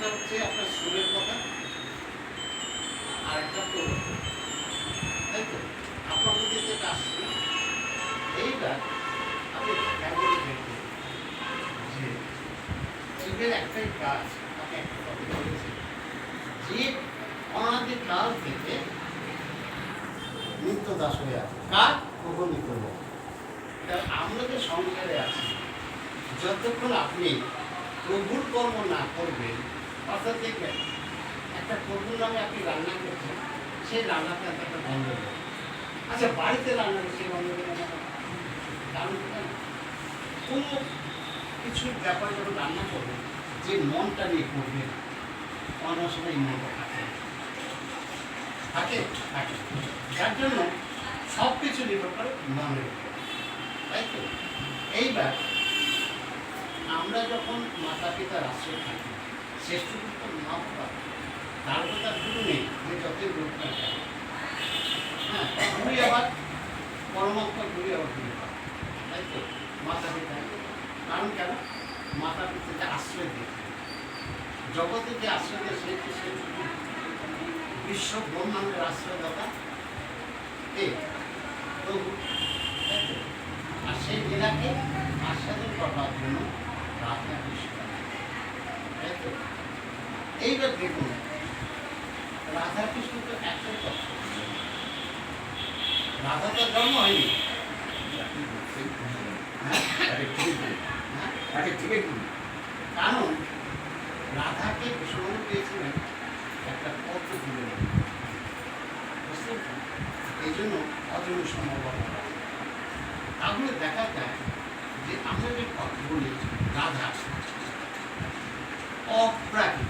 একটা হচ্ছে আপনার সুরের কথা আর একটা তাই তো? আপনার মধ্যে যেটা আসছে, এইটা আপনি জীবের একটাই কাজ আপনি একটা কথা বলেছেন জীব অনাদি কাল থেকে নিত্য দাস হয়ে আছে। কার? হোক আমরা যে সংসারে আছি, যতক্ষণ আপনি প্রভুর কর্ম না করবেন অর্থাৎ দেখবেন একটা প্রভুর নামে আপনি রান্না করছেন সেই রান্নাতে একটা গন্ধ। আচ্ছা বাড়িতে রান্না করে সেই গন্ধ কেন? কিছুর ব্যাপার যখন রান্না করবেন, যে মনটা নিয়ে করবেন অনেক সময় মনটা থাকে। থাকে? থাকে। যার জন্য সব কিছু নির্ভর করে মনের উপর তাই তো? এইবার আমরা যখন মাতা পিতার আশ্রয় থাকি শ্রেষ্ঠ তো মা তার তার শুরু নেই যে যতই রোগ না হ্যাঁ ঘুরি আবার পরমাত্মা ঘুরি আবার ঘুরি তাই তো? মাতা পিতা কারণ কেন? মাতা পিতাকে আশ্রয় দিতে জগতে যে আশ্রয় দেয় সেই সে বিশ্ব ব্রহ্মাণ্ডের আশ্রয়দাতা কে? প্রভু। তো? আর সেই লীলাকে আস্বাদন করবার জন্য তাই তো এইবার দেখুন। রাধা কৃষ্ণ তো কথা। রাধা তো জন্ম হয়নি। হ্যাঁ হ্যাঁ কারণ রাধাকে কৃষ্ণ পেয়েছিলেন একটা পদ্ম তুলে বুঝতে? এই জন্য অজন্য সম্ভব তাহলে দেখা যায় যে আমরা যে কথা বলি রাধা অপ্রাকৃতিক।